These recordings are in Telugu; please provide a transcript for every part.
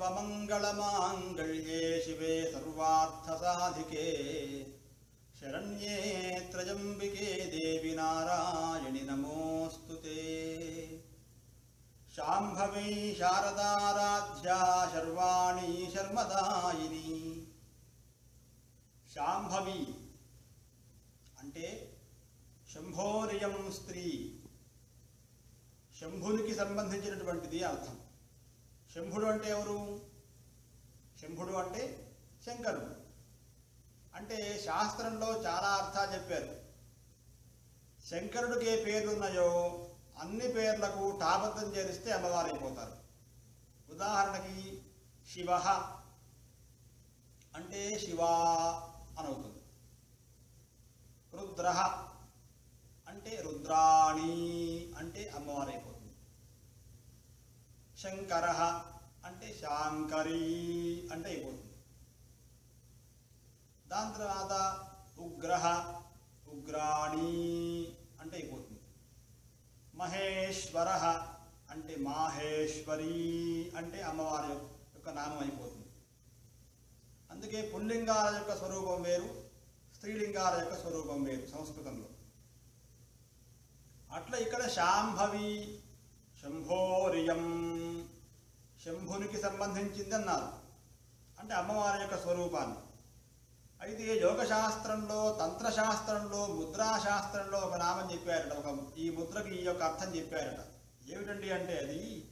सर्वमङ्गलमाङ्गल्ये शिवे सर्वार्थसाधिके शरण्ये त्रयम्बिके देवि नारायणि नमोऽस्तु ते शाम्भवी शारदाराध्या शर्वाणी शर्मदायिनी శాంభవి అంటే శంభోరియం స్త్రీ శంభునికి సంబంధించినటువంటిది అర్థం శంభుడు అంటే ఎవరు? శంభుడు అంటే శంకరుడు. అంటే శాస్త్రంలో చాలా అర్థాలు చెప్పారు. శంకరుడికి ఏ పేర్లు ఉన్నాయో అన్ని పేర్లకు టాబద్ధం చేరిస్తే అమ్మవారైపోతారు ఉదాహరణకి శివ అంటే శివా అనవుతుంది. రుద్ర అంటే రుద్రాణి అంటే అమ్మవారైపోతుంది శంకర అంటే శాంకరీ అంటే అయిపోతుంది. దాని తర్వాత ఉగ్రహ ఉగ్రాణి అంటే అయిపోతుంది. మహేశ్వర అంటే మాహేశ్వరి అంటే అమ్మవారి యొక్క నామం అయిపోతుంది. అందుకే పుల్లింగాల యొక్క స్వరూపం వేరు స్త్రీలింగాల యొక్క స్వరూపం వేరు సంస్కృతంలో. అట్లా ఇక్కడ శాంభవి శంభోరియం. శంభునికి సంబంధించింది అన్నారు అంటే అమ్మవారి యొక్క స్వరూపాన్ని. అయితే యోగశాస్త్రంలో తంత్రశాస్త్రంలో ముద్రాశాస్త్రంలో ఒక నామం చెప్పారట. ఒక ఈ ముద్రకి ఈ యొక్క అర్థం చెప్పారట. ఏమిటండి అంటే అది?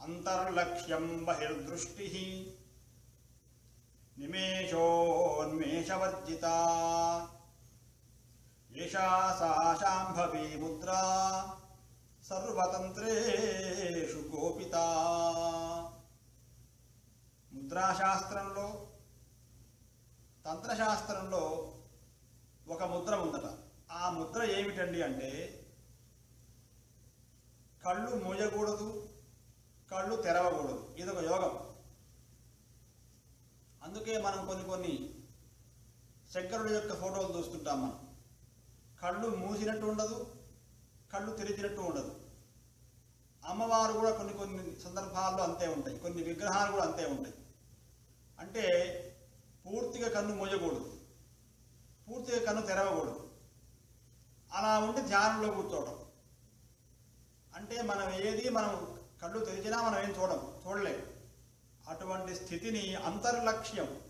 అంతర్లక్ష్యం బహిర్దృష్టి నిమేషోన్మేషవర్జిత. ఏషా సా శాంభవీ ముద్రా. సర్వతంత్రేషు గోపిత. ముద్రాశాస్త్రంలో తంత్రశాస్త్రంలో ఒక ముద్ర ఉందట. ఆ ముద్ర ఏమిటండి అంటే కళ్ళు మూయకూడదు కళ్ళు తెరవకూడదు. ఇది ఒక యోగం. అందుకే మనం కొన్ని కొన్ని శంకరుడు యొక్క ఫోటోలు చూస్తుంటాం మనం. కళ్ళు మూసినట్టు ఉండదు కళ్ళు తెరిచినట్టు ఉండదు. అమ్మవారు కూడా కొన్ని కొన్ని సందర్భాల్లో అంతే ఉంటాయి. కొన్ని విగ్రహాలు కూడా అంతే ఉంటాయి. అంటే పూర్తిగా కన్ను మోయకూడదు. పూర్తిగా కన్ను తెరవకూడదు. అలా ఉండి ధ్యానంలో కూర్చోవడం అంటే మనం ఏది మనం కళ్ళు తెరిచినా మనం ఏం చూడం చూడలేము అటువంటి స్థితిని అంతర్లక్ష్యం.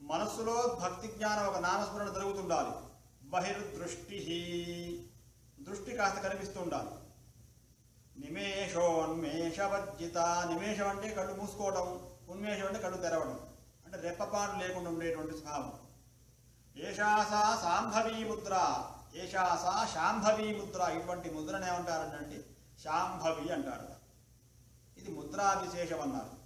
మనస్సులో భక్తి జ్ఞానం ఒక నామస్మరణ జరుగుతుండాలి. బహిర్దృష్టి దృష్టి కాస్త కనిపిస్తుండాలి నిమేషోన్మేషవర్జిత నిమేషం అంటే కళ్ళు మూసుకోవడం ఉన్మేషం అంటే కళ్ళు తెరవడం. అంటే రెప్పపాటు లేకుండా ఉండేటువంటి స్వభావం. ఏషాసా సాంభవీ ముద్ర. ఏషాసా శాంభవీ ముద్ర. ఇటువంటి ముద్రను ఏమంటారంటే శాంభవి అంటారు. ఇది ముద్రా విశేషం అన్నారు.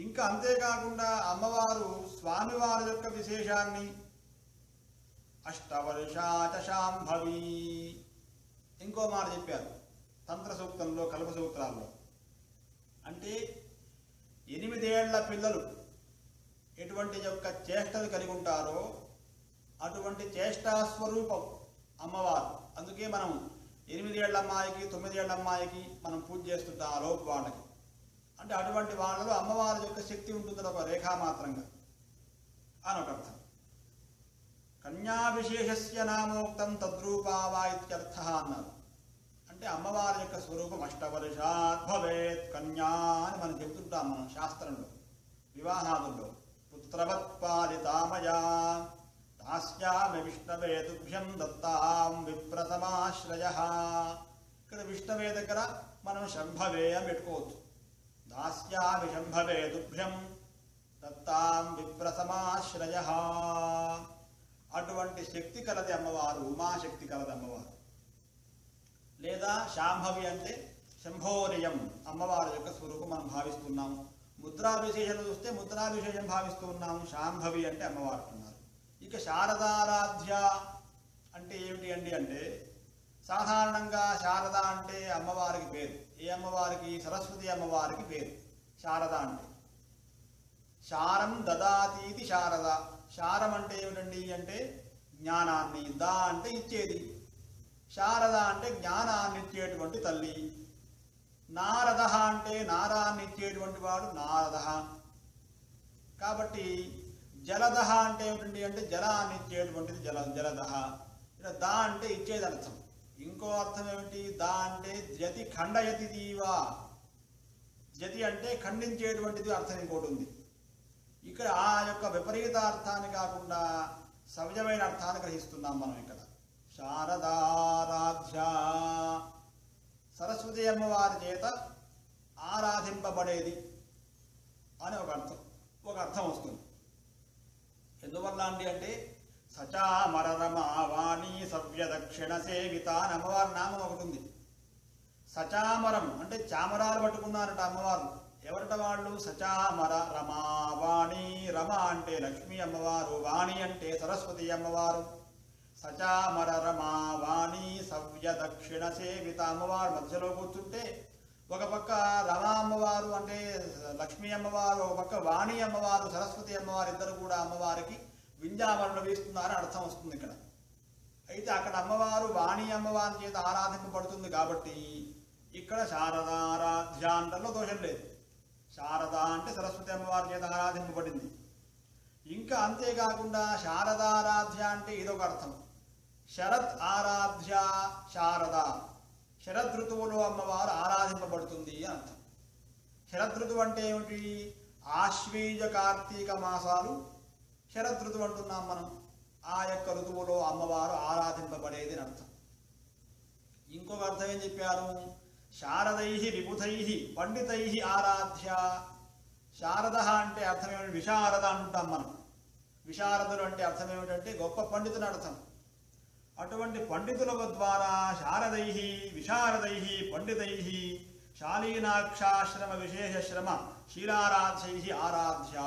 ఇంకా అంతేకాకుండా అమ్మవారు స్వామివారి యొక్క విశేషాన్ని అష్టవర్షాచ శాంభవి. ఇంకో మాట చెప్పారు. తంత్ర సూక్తంలో కల్ప సూత్రాల్లో అంటే ఎనిమిదేళ్ళ పిల్లలు ఎటువంటి యొక్క చేష్టలు కలిగి ఉంటారో అటువంటి చేష్టాస్వరూపం అమ్మవారు. అందుకే మనం ఎనిమిదేళ్ళ అమ్మాయికి తొమ్మిదేళ్ళ అమ్మాయికి మనం పూజ చేస్తుంటాం ఆ లోపు వాళ్ళకి. అంటే అటువంటి వాళ్ళలో అమ్మవారి యొక్క శక్తి ఉంటుంది ఒక రేఖామాత్రంగా అని ఒక అర్థం. కన్యావిశేషస్య నామోక్తం తద్రూపావా ఇత్యర్థ అన్నారు. అంటే అమ్మవారి యొక్క స్వరూపం అష్టవర్షాత్ భవేత్ కన్యా అని మనం చెబుతుంటాం మనం శాస్త్రంలో వివాహాదుల్లో. పుత్రవత్పాదితామయా తాస్యామి విష్ణవే తుభ్యం దత్తాం విప్రసమాశ్రయ ఇక్కడ విష్ణవే దగ్గర మనం శంభవే అని పెట్టుకోవచ్చు. దాస్యామి శంభవే తుభ్యం దత్తాం విప్రసమాశ్రయ అటువంటి శక్తి కలది అమ్మవారు ఉమాశక్తి కలది అమ్మవారు. లేదా శాంభవి అంటే శంభోనియం అమ్మవారి యొక్క స్వరూపం మనం భావిస్తున్నాము ముద్రాభిశేషణ చూస్తే ముద్రాభిశేషం భావిస్తూ ఉన్నాము శాంభవి అంటే అమ్మవారు ఉన్నారు ఇక శారదారాధ్య అంటే ఏమిటి అండి అంటే సాధారణంగా శారద అంటే అమ్మవారికి పేరు. ఏ అమ్మవారికి? సరస్వతి అమ్మవారికి పేరు. శారద అంటే. శారం దదాతీతి శారద. శారం అంటే ఏమిటండి? అంటే జ్ఞానాన్ని. దా అంటే ఇచ్చేది. శారద అంటే జ్ఞానాన్ని ఇచ్చేటువంటి తల్లి. నారద అంటే నారాన్ని ఇచ్చేటువంటి వాడు నారద. కాబట్టి జలద అంటే ఏమిటండి అంటే జలాన్ని ఇచ్చేటువంటిది జల జలద. ఇలా దా అంటే ఇచ్చేది అర్థం ఇంకో అర్థం ఏమిటి? దా అంటే జతి ఖండయతి దీవా. జతి అంటే ఖండించేటువంటిది అర్థం ఇంకోటి ఉంది. ఇక్కడ ఆ యొక్క విపరీత అర్థాన్ని కాకుండా సహజమైన అర్థాన్ని గ్రహిస్తున్నాం మనం ఇక్కడ. శారదారాధ్య. సరస్వతి అమ్మవారి చేత ఆరాధింపబడేది అని ఒక అర్థం ఒక అర్థం వస్తుంది. ఎందువల్ల అండి అంటే సచామరరమావాణి సవ్య దక్షిణ సేవిత అని అమ్మవారి నామం ఒకటి ఉంది. సచామరం అంటే చామరాలు పట్టుకున్నారట అమ్మవారు. ఎవరట వాళ్ళు? సచామర రమావాణి రమ అంటే లక్ష్మీ అమ్మవారు వాణి అంటే సరస్వతి అమ్మవారు. సచామర రమావాణి సవ్య దక్షిణ సేవిత అమ్మవారు మధ్యలో కూర్చుంటే ఒక పక్క రమా అమ్మవారు అంటే లక్ష్మీ అమ్మవారు ఒక పక్క వాణి అమ్మవారు సరస్వతి అమ్మవారు ఇద్దరు కూడా అమ్మవారికి వింజామరణ వేస్తున్నారని అర్థం వస్తుంది ఇక్కడ. అయితే అక్కడ అమ్మవారు వాణి అమ్మవారి చేత ఆరాధింపబడుతుంది కాబట్టి ఇక్కడ శారదారాధ్య అంటలో దోషం లేదు. శారద అంటే సరస్వతి అమ్మవారి చేత ఆరాధింపబడింది. ఇంకా అంతేకాకుండా శారదారాధ్య అంటే ఇదొక అర్థం. శరత్ ఆరాధ్య శారద. శరద్ ఋతువులో అమ్మవారు ఆరాధింపబడుతుంది అని అర్థం. శరద్ ఋతువు అంటే ఏమిటి? ఆశ్వీజ కార్తీక మాసాలు. శరద్ ఋతువు అంటున్నాం మనం. ఆ యొక్క ఋతువులో అమ్మవారు ఆరాధింపబడేది అని అర్థం. ఇంకొక అర్థం ఏం చెప్పారు? శారదై విబుధై పండితై ఆరాధ్య. శారద అంటే అర్థం ఏమిటి విశారద అంటాం మనం. విశారదులు అంటే అర్థం ఏమిటంటే గొప్ప పండితుని అర్థం. అటువంటి పండితుల ద్వారా శారదై విశారదై పండితై శాలీనాక్షాశ్రమ విశేష శ్రమ శీలారాధ్యై ఆరాధ్య.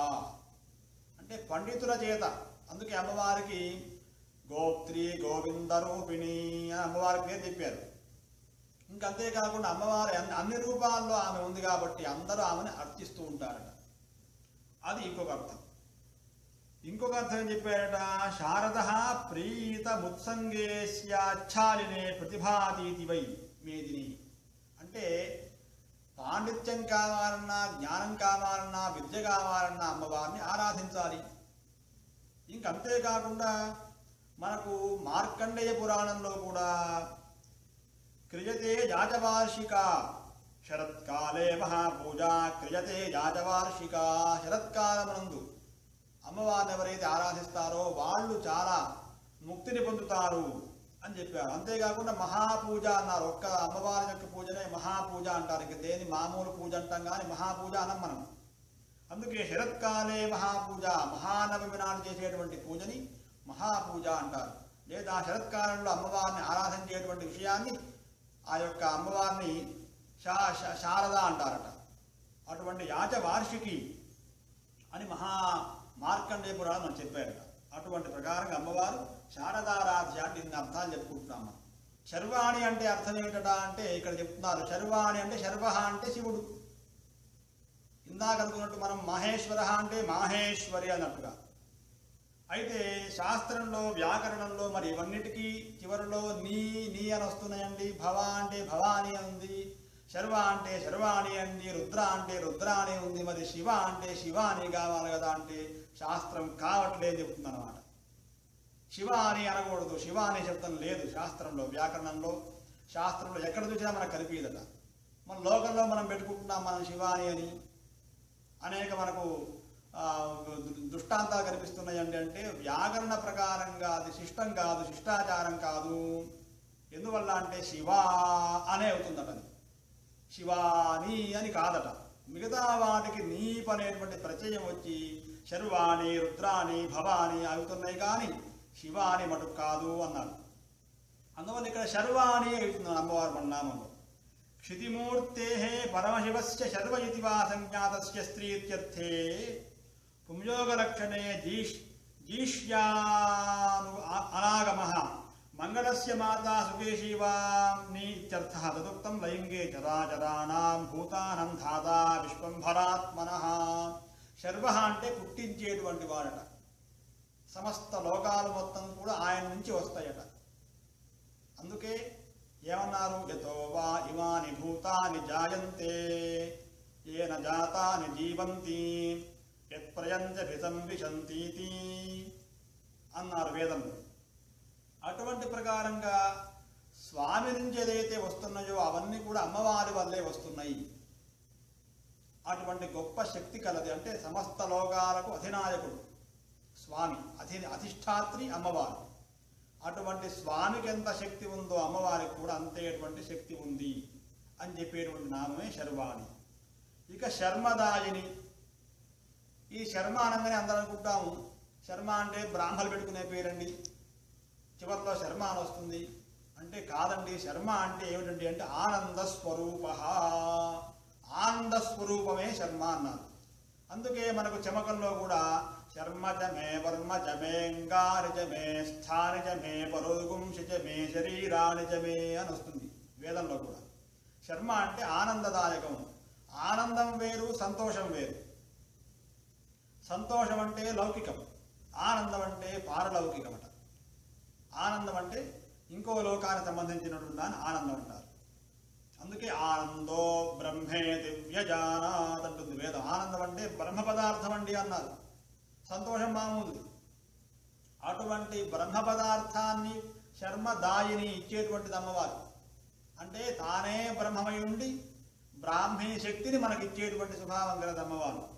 అంటే పండితుల చేత. అందుకే అమ్మవారికి గోప్త్రి గోవింద రూపిణి అని అమ్మవారి పేరు చెప్పారు. ఇంకంతేకాకుండా అమ్మవారి అన్ని అన్ని రూపాల్లో ఆమె ఉంది కాబట్టి అందరూ ఆమెను అర్చిస్తూ ఉంటారట. అది ఇంకొక అర్థం. ఇంకొక అర్థం ఏం శారద ప్రీత ముత్సంగేశ్యాచ్ఛాలినే ప్రతిభాతీతి వై మేదిని అంటే పాండిత్యం కావాలన్నా జ్ఞానం కావాలన్నా విద్య కావాలన్నా అమ్మవారిని ఆరాధించాలి. ఇంకంతేకాకుండా మనకు మార్కండేయ పురాణంలో కూడా క్రియతే యాజవార్షిక శరత్కాలే మహాపూజ క్రియతే యాజవార్షిక శరత్కాలమునందు అమ్మవారిని ఎవరైతే ఆరాధిస్తారో వాళ్ళు చాలా ముక్తిని పొందుతారు అని చెప్పారు. అంతేకాకుండా మహాపూజ అన్నారు. ఒక్క అమ్మవారి యొక్క పూజనే మహాపూజ అంటారు. ఇక దేని మామూలు పూజ అంటాం కానీ మహాపూజ అనం మనం. అందుకే శరత్కాలే మహాపూజ మహానవమి నాడు చేసేటువంటి పూజని మహాపూజ అంటారు. లేదా శరత్కాలంలో అమ్మవారిని ఆరాధన చేయటువంటి విషయాన్ని ఆ యొక్క అమ్మవారిని శా- శారద అంటారట. అటువంటి యాచ వార్షికి అని మహా మార్కండేపురాలు మనం అటువంటి ప్రకారంగా అమ్మవారు శారదారాధ్య అంటే ఇన్ని అర్థాలు చెప్పుకుంటున్నాం మనం శర్వాణి అంటే అర్థం ఏమిటట అంటే ఇక్కడ చెప్తున్నారు శర్వాణి అంటే శర్వ అంటే శివుడు. ఇందాక అనుకున్నట్టు మనం మహేశ్వర అంటే మాహేశ్వరి అన్నట్టుగా. అయితే శాస్త్రంలో వ్యాకరణంలో మరి ఇవన్నిటికీ చివరిలో నీ నీ అని వస్తున్నాయండి భవ అంటే భవాని అని ఉంది. శర్వ అంటే శర్వాణి అండి రుద్ర అంటే రుద్రాని ఉంది మరి శివ అంటే శివాని కావాలి కదా అంటే శాస్త్రం కావట్లేదు చెప్తుంది అనమాట శివ అని అనకూడదు శివ అనే శబ్దం లేదు శాస్త్రంలో వ్యాకరణంలో. శాస్త్రంలో ఎక్కడ చూసినా మనకు కనిపించదట. మన లోకంలో మనం పెట్టుకుంటున్నాం మనం శివాని అని. అనేక మనకు దృష్టాంతాలు కనిపిస్తున్నాయండి అంటే వ్యాకరణ ప్రకారంగా అది శిష్టం కాదు శిష్టాచారం కాదు. ఎందువల్ల అంటే శివ అనే అవుతుందట అది. శివాని అని కాదట. మిగతా వాటికి నీప్ అనేటువంటి ప్రత్యయం వచ్చి శర్వాణి రుద్రాణి భవాని అవుతున్నాయి కానీ శివాని మటుకు కాదు అన్నాడు. అందువల్ల ఇక్కడ శర్వాణి అవుతుంది అమ్మవారి మన నామంలో క్షితిమూర్తే పరమశివస్య శర్వ ఇతి వా సంజ్ఞాతస్య స్త్రీత్యర్థే పుంయోగలక్షణే జీష్ జీష్యాను అనాగమ. మంగళస్య మాతా సుకేశీ ఇత్యర్థ తదుక్తం లైంగే చరాచరాణాం భూతానం ధాతా విశ్వంభరాత్మన. శర్వ అంటే పుట్టించేటువంటి వాడట. సమస్త లోకాలు మొత్తం కూడా ఆయన నుంచి వస్తాయట. అందుకే ఏమన్నారు? యతో వా ఇమాని భూతాని జాయంతే ఏన జాతాని జీవంతి యత్ప్రయంత యత్ప్రయంజభిసంవిశంతీతి అన్నారు వేదంలో అటువంటి ప్రకారంగా స్వామి నుంచి ఏదైతే వస్తున్నాయో అవన్నీ కూడా అమ్మవారి వల్లే వస్తున్నాయి. అటువంటి గొప్ప శక్తి కలది అంటే సమస్త లోకాలకు అధినాయకుడు స్వామి అధి అధిష్టాత్రి అమ్మవారు. అటువంటి స్వామికి ఎంత శక్తి ఉందో అమ్మవారికి కూడా అంతేటువంటి శక్తి ఉంది అని చెప్పేటువంటి నామమే శర్వాణి. ఇక శర్మదాయిని ఈ శర్మ అనగానే అందరూ అనుకుంటాము శర్మ అంటే బ్రాహ్మలు పెట్టుకునే పేరండి. చివరిలో శర్మ అని వస్తుంది. అంటే కాదండి శర్మ అంటే ఏమిటండి అంటే ఆనంద స్వరూప. ఆనంద స్వరూపమే శర్మ అన్నారు. అందుకే మనకు చమకంలో కూడా శర్మ జమే వర్మ చమేంగారి చమే స్థాని చమే పరోగుంశి చమే శరీరాని చమే అని వస్తుంది వేదంలో కూడా. శర్మ అంటే ఆనందదాయకం. ఆనందం వేరు సంతోషం వేరు. సంతోషం అంటే లౌకికం. ఆనందం అంటే పారలౌకికమట. ఆనందం అంటే ఇంకో లోకానికి సంబంధించినటువంటి దాన్ని ఆనందం అంటారు. అందుకే ఆనందో బ్రహ్మే దివ్యజానాత్ అంటుంది వేదం. ఆనందం అంటే బ్రహ్మ పదార్థం అండి అన్నారు. సంతోషం మామూలు అటువంటి బ్రహ్మ పదార్థాన్ని శర్మదాయిని ఇచ్చేటువంటిది అమ్మవారు. అంటే తానే బ్రహ్మమై ఉండి బ్రాహ్మీ శక్తిని మనకి ఇచ్చేటువంటి స్వభావం గలది అమ్మవారు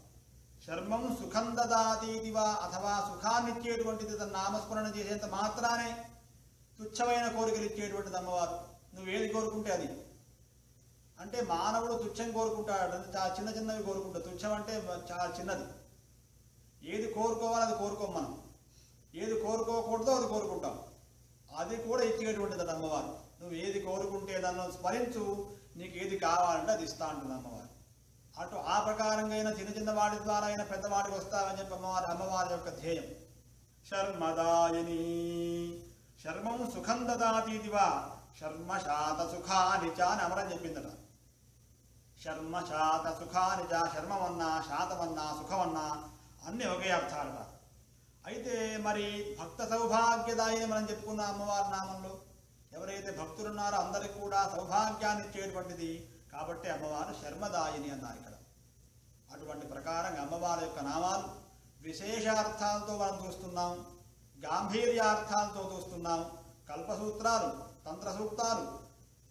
చర్మం సుఖం దదాతీతివా అథవా సుఖాన్ని ఇచ్చేటువంటిది తన నామస్మరణ చేసేంత మాత్రానే తుచ్చమైన కోరికలు ఇచ్చేటువంటిది అమ్మవారు. నువ్వు ఏది కోరుకుంటే అది. అంటే మానవుడు తుచ్చం కోరుకుంటాడు. చాలా చిన్న చిన్నవి కోరుకుంటాడు. తుచ్చం అంటే చాలా చిన్నది. ఏది కోరుకోవాలో అది కోరుకోం మనం. ఏది కోరుకోకూడదో అది కోరుకుంటాం. అది కూడా ఇచ్చేటువంటిది అమ్మవారు. నువ్వు ఏది కోరుకుంటే దాన్ని స్మరించు. నీకు ఏది కావాలంటే అది ఇస్తా అంటుంది అమ్మవారు. అటు ఆ ప్రకారంగా అయినా చిన్న చిన్న వాడి ద్వారా అయినా పెద్దవాడికి వస్తామని చెప్పి అమ్మవారి అమ్మవారి యొక్క ధ్యేయం. శర్మదాయిని. శర్మం సుఖం దదాతీతివా శర్మ శాత సుఖాని చ అని అమరం చెప్పిందట. శర్మ శాత సుఖాని చ శర్మమన్నా శాతమన్నా సుఖమన్నా అన్ని ఒకే అర్థాలట. అయితే మరి భక్త సౌభాగ్యదాయని మనం చెప్పుకున్న అమ్మవారి నామంలో ఎవరైతే భక్తులున్నారో అందరికి కూడా సౌభాగ్యాన్ని ఇచ్చేటువంటిది కాబట్టి అమ్మవారు శర్మదాయిని అన్నారు ఇక్కడ. అటువంటి ప్రకారంగా అమ్మవారి యొక్క నామాలు విశేషార్థాలతో మనం చూస్తున్నాం గాంభీర్యార్థాలతో చూస్తున్నాం కల్పసూత్రాలు తంత్రసూక్తాలు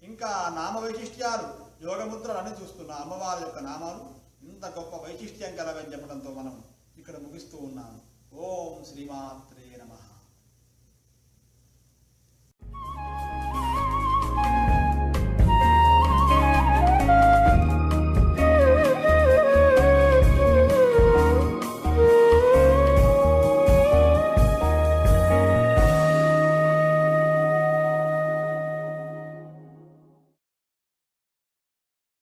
ఇంకా నామ వైశిష్ట్యాలు యోగముద్రలు అన్ని చూస్తున్నాం. అమ్మవారి యొక్క నామాలు ఇంత గొప్ప వైశిష్ట్యం కలవని చెప్పడంతో మనం ఇక్కడ ముగిస్తూ ఉన్నాము ఓం శ్రీమాత్రి